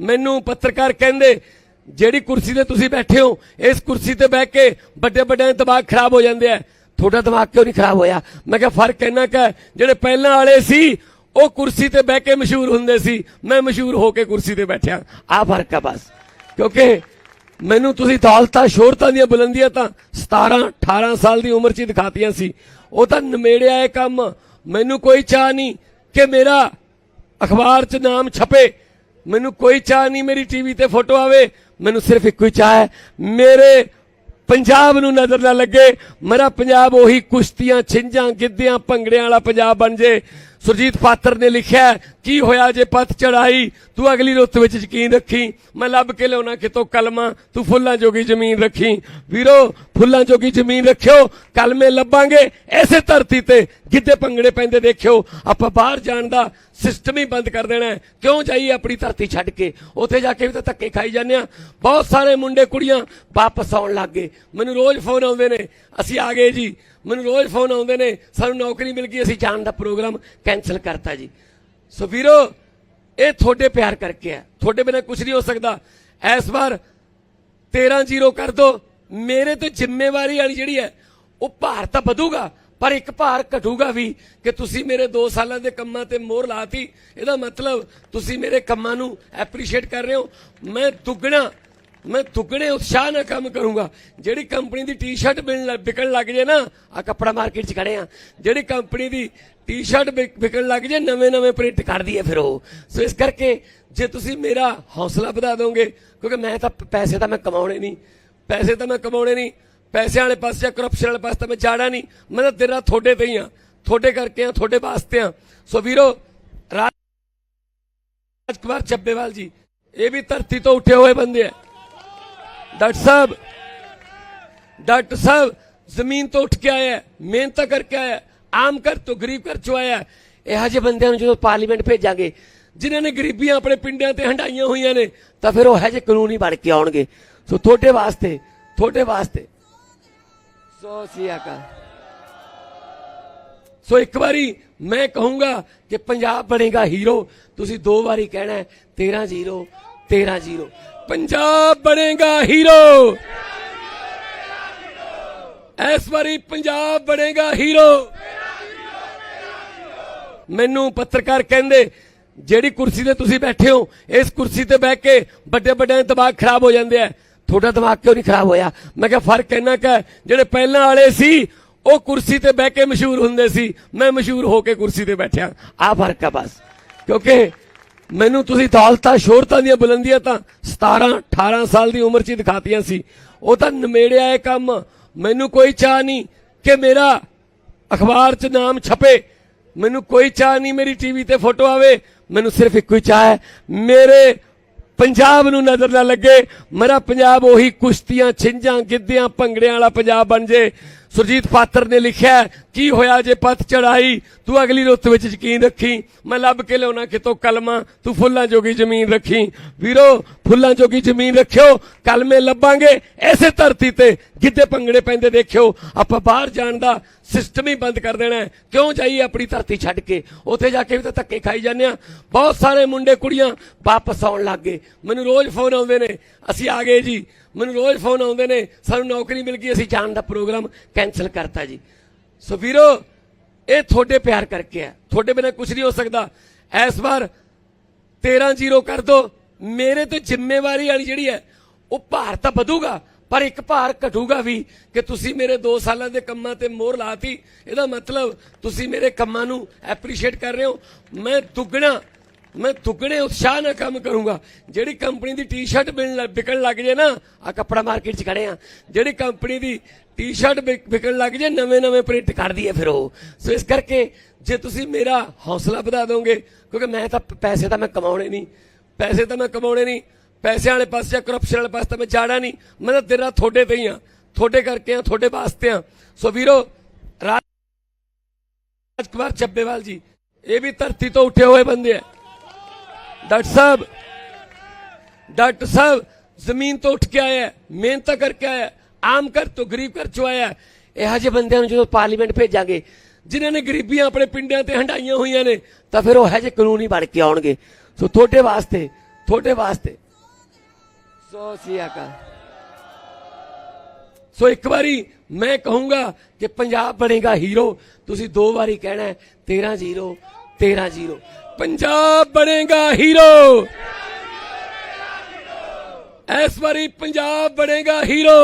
ਮੈਨੂੰ ਪੱਤਰਕਾਰ ਕਹਿੰਦੇ, ਜਿਹੜੀ ਕੁਰਸੀ ਤੇ ਤੁਸੀਂ ਬੈਠੇ ਹੋ, ਇਸ ਕੁਰਸੀ ਤੇ ਬਹਿ ਕੇ ਵੱਡੇ ਵੱਡਿਆਂ ਦੇ ਦਿਮਾਗ ਖਰਾਬ ਹੋ ਜਾਂਦੇ ਆ। ਤੁਹਾਡਾ ਦਿਮਾਗ ਕਿਉਂ ਨਹੀਂ ਖਰਾਬ ਹੋਇਆ? ਮੈਂ ਕਿਹਾ, ਫ਼ਰਕ ਇੰਨਾ ਕੁ ਜਿਹੜੇ ਪਹਿਲਾਂ ਵਾਲੇ ਸੀ, ਉਹ ਕੁਰਸੀ ਤੇ ਬਹਿ ਕੇ ਮਸ਼ਹੂਰ ਹੁੰਦੇ ਸੀ। ਮੈਂ ਮਸ਼ਹੂਰ ਹੋ ਕੇ ਕੁਰਸੀ ਤੇ ਬੈਠਿਆ। ਆ ਫ਼ਰਕ ਹੈ ਬਸ। ਕਿਉਂਕਿ ਮੈਨੂੰ ਤੁਸੀਂ ਦੌਲਤਾਂ, ਸ਼ੋਹਰਤਾਂ ਦੀਆਂ ਬੁਲੰਦੀਆਂ ਤਾਂ 17 18 ਸਾਲ ਦੀ ਉਮਰ 'ਚ ਹੀ ਦਿਖਾਤੀਆਂ ਸੀ। ਉਹ ਤਾਂ ਨਮੇੜਿਆ ਇਹ ਕੰਮ। ਮੈਨੂੰ ਕੋਈ ਚਾਹ ਨਹੀਂ ਕਿ ਮੇਰਾ ਅਖਬਾਰ 'ਚ ਨਾਮ ਛਪੇ। ਮੈਨੂੰ ਕੋਈ ਚਾਹ ਨਹੀਂ, ਮੇਰੀ ਟੀਵੀ ਤੇ ਫੋਟੋ ਆਵੇ, ਮੈਨੂੰ ਸਿਰਫ ਇੱਕੋ ਹੀ ਚਾਹ ਹੈ। ਮੇਰੇ ਪੰਜਾਬ ਨੂੰ ਨਜ਼ਰ ਨਾ ਲੱਗੇ, ਮੇਰਾ ਪੰਜਾਬ ਉਹੀ ਕੁਸ਼ਤੀਆਂ, ਛਿੰਝਾਂ, ਗਿੱਧਿਆਂ, ਭੰਗੜਿਆਂ ਵਾਲਾ ਪੰਜਾਬ ਬਣ ਜੇ। ਸੁਰਜੀਤ ਪਾਤਰ ਨੇ ਲਿਖਿਆ, ਕੀ ਹੋਇਆ ਜੇ ਪੱਤ ਚੜਾਈ ਤੂੰ ਅਗਲੀ ਰੁੱਤ ਵਿੱਚ ਯਕੀਨ ਰੱਖੀ। ਮੈਂ ਲੱਭ ਕੇ ਲਿਆਉਣਾ ਕਿਤੋਂ ਕਲਮਾਂ? ਤੂੰ ਫੁੱਲਾਂ ਜੋਗੀ ਜ਼ਮੀਨ ਰੱਖੀ। ਵੀਰੋ, ਫੁੱਲਾਂ ਜੋਗੀ ਜ਼ਮੀਨ ਰੱਖਿਓ। ਕਲਮੇ ਲੱਭਾਂਗੇ। ਐਸੇ ਧਰਤੀ ਤੇ ਗਿੱਧੇ ਭੰਗੜੇ ਪੈਂਦੇ ਦੇਖਿਓ। ਆਪਾਂ ਬਾਹਰ ਜਾਣ ਦਾ ਸਿਸਟਮ ਹੀ ਬੰਦ ਕਰ ਦੇਣਾ ਕਿਉਂ ਜਾਈਏ ਆਪਣੀ ਧਰਤੀ ਛੱਡ ਕੇ? ਉੱਥੇ ਜਾ ਕੇ ਵੀ ਤਾਂ ਧੱਕੇ ਖਾਈ ਜਾਂਦੇ ਆ ਬਹੁਤ ਸਾਰੇ ਮੁੰਡੇ ਕੁੜੀਆਂ ਵਾਪਸ ਆਉਣ ਲੱਗ ਗਏ। ਮੈਨੂੰ ਰੋਜ਼ ਫੋਨ ਆਉਂਦੇ ਨੇ, ਅਸੀਂ ਆ ਗਏ ਜੀ। ਮੈਨੂੰ ਰੋਜ਼ ਫੋਨ ਆਉਂਦੇ ਨੇ, ਸਾਨੂੰ ਨੌਕਰੀ ਮਿਲ ਗਈ, ਅਸੀਂ ਜਾਣ ਦਾ ਪ੍ਰੋਗਰਾਮ ਕੈਨਸਲ ਕਰਤਾ ਜੀ। ਸੋ ਵੀਰੋ, ਇਹ ਤੁਹਾਡੇ ਪਿਆਰ ਕਰਕੇ ਹੈ। ਤੁਹਾਡੇ ਬਿਨਾਂ ਕੁਝ ਨਹੀਂ ਹੋ ਸਕਦਾ। ਇਸ ਵਾਰ 13 ਜ਼ੀਰੋ ਕਰ ਦੋ। ਮੇਰੇ ਤੇ ਜ਼ਿੰਮੇਵਾਰੀ ਵਾਲੀ ਜਿਹੜੀ ਹੈ, ਉਹ ਭਾਰ ਤਾਂ ਵਧੂਗਾ, ਪਰ ਇੱਕ ਭਾਰ ਘਟੂਗਾ ਵੀ ਕਿ ਤੁਸੀਂ ਮੇਰੇ 2 ਸਾਲਾਂ ਦੇ ਕੰਮਾਂ ਤੇ ਮੋਹਰ ਲਾਤੀ। ਇਹਦਾ ਮਤਲਬ ਤੁਸੀਂ ਮੇਰੇ ਕੰਮਾਂ ਨੂੰ ਐਪਰੀਸ਼ੀਏਟ ਕਰ ਰਹੇ ਹੋ। ਮੈਂ ਦੁੱਗਣਾ ਮੈਂ ਦੁੱਗਣੇ ਉਤਸ਼ਾਹ ਨਾਲ ਕੰਮ ਕਰੂੰਗਾ। ਜਿਹੜੀ ਕੰਪਨੀ ਦੀ ਟੀ-ਸ਼ਰਟ ਮਿਲਣ ਲੱਗ- ਵਿਕਣ ਲੱਗ ਜੇ ਨਾ ਆ ਕੱਪੜਾ ਮਾਰਕੀਟ 'ਚ ਖੜੇ ਆ। ਜਿਹੜੀ ਕੰਪਨੀ ਦੀ ਟੀ-ਸ਼ਰਟ ਵਿਕਣ ਲੱਗ ਜੇ ਨਵੇਂ ਨਵੇਂ ਪ੍ਰਿੰਟ ਕੱਢਦੀ ਹੈ ਫਿਰ ਉਹ। ਸੋ ਇਸ ਕਰਕੇ ਜੇ ਤੁਸੀਂ ਮੇਰਾ ਹੌਸਲਾ ਵਧਾ ਦੋਗੇ, ਕਿਉਂਕਿ ਮੈਂ ਤਾਂ ਪੈਸੇ ਤਾਂ ਮੈਂ ਕਮਾਉਣੇ ਨਹੀਂ। ਪੈਸੇ ਤਾਂ ਮੈਂ ਕਮਾਉਣੇ ਨਹੀਂ। ਪੈਸੇ ਵਾਲੇ ਪਾਸੇ ਜਾਂ ਕਰਪਸ਼ਨ ਵਾਲੇ ਪਾਸੇ ਤਾਂ ਮੈਂ ਜਾਣਾ ਨਹੀਂ। ਮੈਂ ਤਾਂ ਤੇਰਾ ਤੁਹਾਡੇ ਤੇ ਹੀ ਆ। ਤੁਹਾਡੇ ਕਰਕੇ ਆ, ਤੁਹਾਡੇ ਵਾਸਤੇ ਆ। ਸੋ ਵੀਰੋ, ਰਾਜ ਕੁਮਾਰ ਚੱਬੇਵਾਲ ਜੀ, ਇਹ ਵੀ ਧਰਤੀ ਤੋਂ ਉੱਠੇ ਹੋਏ ਬੰਦੇ ਆ। ਡਾਕਟਰ ਸਾਹਿਬ डॉक्टर साहब ਜ਼ਮੀਨ ਤੋਂ ਉੱਠ ਕੇ ਆਇਆ ਮਿਹਨਤ ਕਰਕੇ ਆਇਆ ਆਮ ਕਰ ਤੋਂ ਗਰੀਬ ਕਰ ਚੋਂ ਆਇਆ ਇਹੋ ਜਿਹੇ ਬੰਦਿਆਂ ਨੂੰ ਜਦੋਂ ਪਾਰਲੀਮੈਂਟ ਭੇਜਾਂਗੇ, ਜਿਨ੍ਹਾਂ ਨੇ ਗਰੀਬੀਆਂ ਆਪਣੇ ਪਿੰਡਾਂ ਤੇ ਹੰਡਾਈਆਂ ਹੋਈਆਂ ਨੇ, ਤਾਂ ਫਿਰ ਉਹ ਹੈ ਜੇ ਕਾਨੂੰਨ ਹੀ ਬਣ ਕੇ ਆਉਣਗੇ। ਸੋ ਤੁਹਾਡੇ ਵਾਸਤੇ ਤੁਹਾਡੇ ਵਾਸਤੇ, ਸੋ ਸਿਆਕਾ ਸੋ ਇੱਕ ਵਾਰੀ ਮੈਂ ਕਹੂੰਗਾ ਕਿ ਪੰਜਾਬ ਬਣੇਗਾ ਹੀਰੋ, ਤੁਸੀਂ ਦੋ ਵਾਰੀ ਕਹਿਣਾ 13 0 तेरा जीरो पंजाब बनेगा हीरो ਇਸ ਵਾਰੀ ਪੰਜਾਬ ਬਣੇਗਾ ਹੀਰੋ। ਮੈਨੂੰ ਪੱਤਰਕਾਰ ਕਹਿੰਦੇ, ਜਿਹੜੀ ਕੁਰਸੀ ਤੇ ਤੁਸੀਂ ਬੈਠੇ ਹੋ, ਇਸ ਕੁਰਸੀ ਤੇ ਬਹਿ ਕੇ ਵੱਡੇ ਵੱਡਿਆਂ ਦੇ ਦਿਮਾਗ ਖਰਾਬ ਹੋ ਜਾਂਦੇ ਆ। ਤੁਹਾਡਾ ਦਿਮਾਗ ਕਿਉਂ ਨਹੀਂ ਖਰਾਬ ਹੋਇਆ? ਮੈਂ ਕਿਹਾ ਫ਼ਰਕ ਇੰਨਾ ਕਿ ਜਿਹੜੇ ਪਹਿਲਾਂ ਵਾਲੇ ਸੀ, ਉਹ ਕੁਰਸੀ ਤੇ ਬਹਿ ਕੇ ਮਸ਼ਹੂਰ ਹੁੰਦੇ ਸੀ। ਮੈਂ ਮਸ਼ਹੂਰ ਹੋ ਕੇ ਕੁਰਸੀ ਤੇ ਬੈਠਿਆ। ਆ ਫ਼ਰਕ ਆ ਬਸ। ਕਿਉਂਕਿ ਮੈਨੂੰ ਤੁਸੀਂ ਦੌਲਤਾਂ ਸ਼ੋਹਰਤਾਂ ਦੀਆਂ ਬੁਲੰਦੀਆਂ ਤਾਂ 17 18 ਸਾਲ ਦੀ ਉਮਰ 'ਚ ਹੀ ਦਿਖਾਤੀਆਂ ਸੀ। ਉਹ ਤਾਂ ਨਿਮੇੜਿਆ ਇਹ ਕੰਮ। ਮੈਨੂੰ ਕੋਈ ਚਾਹ ਨਹੀਂ ਕਿ ਮੇਰਾ ਅਖਬਾਰ 'ਚ ਨਾਮ ਛਪੇ। ਮੈਨੂੰ ਕੋਈ ਚਾਹ ਨਹੀਂ ਮੇਰੀ ਟੀਵੀ ਤੇ ਫੋਟੋ ਆਵੇ। ਮੈਨੂੰ ਸਿਰਫ ਇੱਕੋ ਹੀ ਚਾਹ ਹੈ, ਮੇਰੇ ਪੰਜਾਬ ਨੂੰ ਨਜ਼ਰ ਨਾ ਲੱਗੇ। ਮੇਰਾ ਪੰਜਾਬ ਉਹੀ ਕੁਸ਼ਤੀਆਂ, ਛਿੰਝਾਂ, ਗਿੱਧਿਆਂ, ਭੰਗੜਿਆਂ ਵਾਲਾ ਪੰਜਾਬ ਬਣ ਜੇ। ਸੁਰਜੀਤ ਪਾਤਰ ਨੇ ਲਿਖਿਆ, ਕੀ ਹੋਇਆ ਜੇ ਪੱਤ ਚੜਾਈ ਤੂੰ ਅਗਲੀ ਰੁੱਤ ਵਿੱਚ ਯਕੀਨ ਰੱਖੀ। ਮੈਂ ਲੱਭ ਕੇ ਲਿਆਉਣਾ ਕਿਤੋਂ ਕਲਮਾਂ? ਤੂੰ ਫੁੱਲਾਂ ਜੋਗੀ ਜ਼ਮੀਨ ਰੱਖੀ। ਵੀਰੋ, ਫੁੱਲਾਂ ਜੋਗੀ ਜ਼ਮੀਨ ਰੱਖਿਓ। ਕਲਮੇ ਲੱਭਾਂਗੇ। ਐਸੇ ਧਰਤੀ ਤੇ ਗਿੱਧੇ ਭੰਗੜੇ ਪੈਂਦੇ ਦੇਖਿਓ। ਆਪਾਂ ਬਾਹਰ ਜਾਣ ਦਾ ਸਿਸਟਮ ਹੀ ਬੰਦ ਕਰ ਦੇਣਾ ਕਿਉਂ ਜਾਈਏ ਆਪਣੀ ਧਰਤੀ ਛੱਡ ਕੇ? ਉੱਥੇ ਜਾ ਕੇ ਵੀ ਤਾਂ ਧੱਕੇ ਖਾਈ ਜਾਂਦੇ ਆ ਬਹੁਤ ਸਾਰੇ ਮੁੰਡੇ ਕੁੜੀਆਂ ਵਾਪਸ ਆਉਣ ਲੱਗ ਗਏ। ਮੈਨੂੰ ਰੋਜ਼ ਫੋਨ ਆਉਂਦੇ ਨੇ, ਅਸੀਂ ਆ ਗਏ ਜੀ। ਮੈਨੂੰ ਰੋਜ਼ ਫੋਨ ਆਉਂਦੇ ਨੇ, ਸਾਨੂੰ ਨੌਕਰੀ ਮਿਲ ਗਈ, ਅਸੀਂ ਜਾਣ ਦਾ ਪ੍ਰੋਗਰਾਮ ਕੈਨਸਲ ਕਰਤਾ ਜੀ। ਸੋ ਵੀਰੋ, ਇਹ ਤੁਹਾਡੇ ਪਿਆਰ ਕਰਕੇ ਹੈ। ਤੁਹਾਡੇ ਬਿਨਾਂ ਕੁਝ ਨਹੀਂ ਹੋ ਸਕਦਾ। ਇਸ ਵਾਰ 13 ਜ਼ੀਰੋ ਕਰ ਦੋ। ਮੇਰੇ ਤੇ ਜ਼ਿੰਮੇਵਾਰੀ ਵਾਲੀ ਜਿਹੜੀ ਹੈ, ਉਹ ਭਾਰ ਤਾਂ ਵਧੂਗਾ, ਪਰ ਇੱਕ ਭਾਰ ਘਟੂਗਾ ਵੀ ਕਿ ਤੁਸੀਂ ਮੇਰੇ 2 ਸਾਲਾਂ ਦੇ ਕੰਮਾਂ ਤੇ ਮੋਹਰ ਲਾਤੀ। ਇਹਦਾ ਮਤਲਬ ਤੁਸੀਂ ਮੇਰੇ ਕੰਮਾਂ ਨੂੰ ਐਪਰੀਸ਼ੀਏਟ ਕਰ ਰਹੇ ਹੋ। ਮੈਂ ਦੁੱਗਣਾ ਮੈਂ ਦੁੱਗਣੇ ਉਤਸ਼ਾਹ ਨਾਲ ਕੰਮ ਕਰੂੰਗਾ। ਜਿਹੜੀ ਕੰਪਨੀ ਦੀ ਟੀ-ਸ਼ਰਟ ਮਿਲਣ ਵਿਕਣ ਲੱਗ ਜੇ ਨਾ ਆ ਕੱਪੜਾ ਮਾਰਕੀਟ 'ਚ ਖੜੇ ਆ। ਜਿਹੜੀ ਕੰਪਨੀ ਦੀ ਟੀ-ਸ਼ਰਟ ਵਿਕਣ ਲੱਗ ਜੇ ਨਵੇਂ ਨਵੇਂ ਪ੍ਰਿੰਟ ਕੱਢਦੀ ਹੈ ਫਿਰ ਉਹ। ਸੋ ਇਸ ਕਰਕੇ ਜੇ ਤੁਸੀਂ ਮੇਰਾ ਹੌਸਲਾ ਵਧਾ ਦੋਗੇ, ਕਿਉਂਕਿ ਮੈਂ ਤਾਂ ਪੈਸੇ ਤਾਂ ਮੈਂ ਕਮਾਉਣੇ ਨਹੀਂ। ਪੈਸੇ ਤਾਂ ਮੈਂ ਕਮਾਉਣੇ ਨਹੀਂ। ਪੈਸੇ ਵਾਲੇ ਪਾਸੇ ਜਾਂ ਕਰਪਸ਼ਨ ਵਾਲੇ ਪਾਸੇ ਤਾਂ ਮੈਂ ਜਾਣਾ ਨਹੀਂ। ਮੈਂ ਤਾਂ ਤੇਰਾ ਤੁਹਾਡੇ ਤੇ ਹੀ ਆ। ਤੁਹਾਡੇ ਕਰਕੇ ਆ, ਤੁਹਾਡੇ ਵਾਸਤੇ ਆ। ਸੋ ਵੀਰੋ, ਰਾਜ ਕੁਮਾਰ ਚੱਬੇਵਾਲ ਜੀ, ਇਹ ਵੀ ਧਰਤੀ ਤੋਂ ਉੱਠੇ ਹੋਏ ਬੰਦੇ ਆ। ਡਾਕਟਰ ਸਾਹਿਬ डॉक्टर साहब ਜ਼ਮੀਨ ਤੋਂ ਉੱਠ ਕੇ ਆਇਆ ਮਿਹਨਤ ਕਰਕੇ ਆਇਆ ਆਮ ਕਰ ਤੋਂ ਗਰੀਬ ਕਰ ਚੋਂ ਆਇਆ ਇਹੋ ਜਿਹੇ ਬੰਦਿਆਂ ਨੂੰ ਜਦੋਂ ਪਾਰਲੀਮੈਂਟ ਭੇਜਾਂਗੇ, ਜਿਨ੍ਹਾਂ ਨੇ ਗਰੀਬੀਆਂ ਆਪਣੇ ਪਿੰਡਾਂ ਤੇ ਹੰਡਾਈਆਂ ਹੋਈਆਂ ਨੇ, ਤਾਂ ਫਿਰ ਉਹ ਹੈ ਜੇ ਕਾਨੂੰਨ ਹੀ ਬਣ ਕੇ ਆਉਣਗੇ। ਸੋ ਤੁਹਾਡੇ ਵਾਸਤੇ ਤੁਹਾਡੇ ਵਾਸਤੇ, ਸੋ ਸਿਆਕਾ ਸੋ ਇੱਕ ਵਾਰੀ ਮੈਂ ਕਹੂੰਗਾ ਕਿ ਪੰਜਾਬ ਬਣੇਗਾ ਹੀਰੋ, ਤੁਸੀਂ ਦੋ ਵਾਰੀ ਕਹਿਣਾ 13 0 तेरा जीरो पंजाब बनेगा हीरो ऐस बारी पंजाब बनेगा हीरो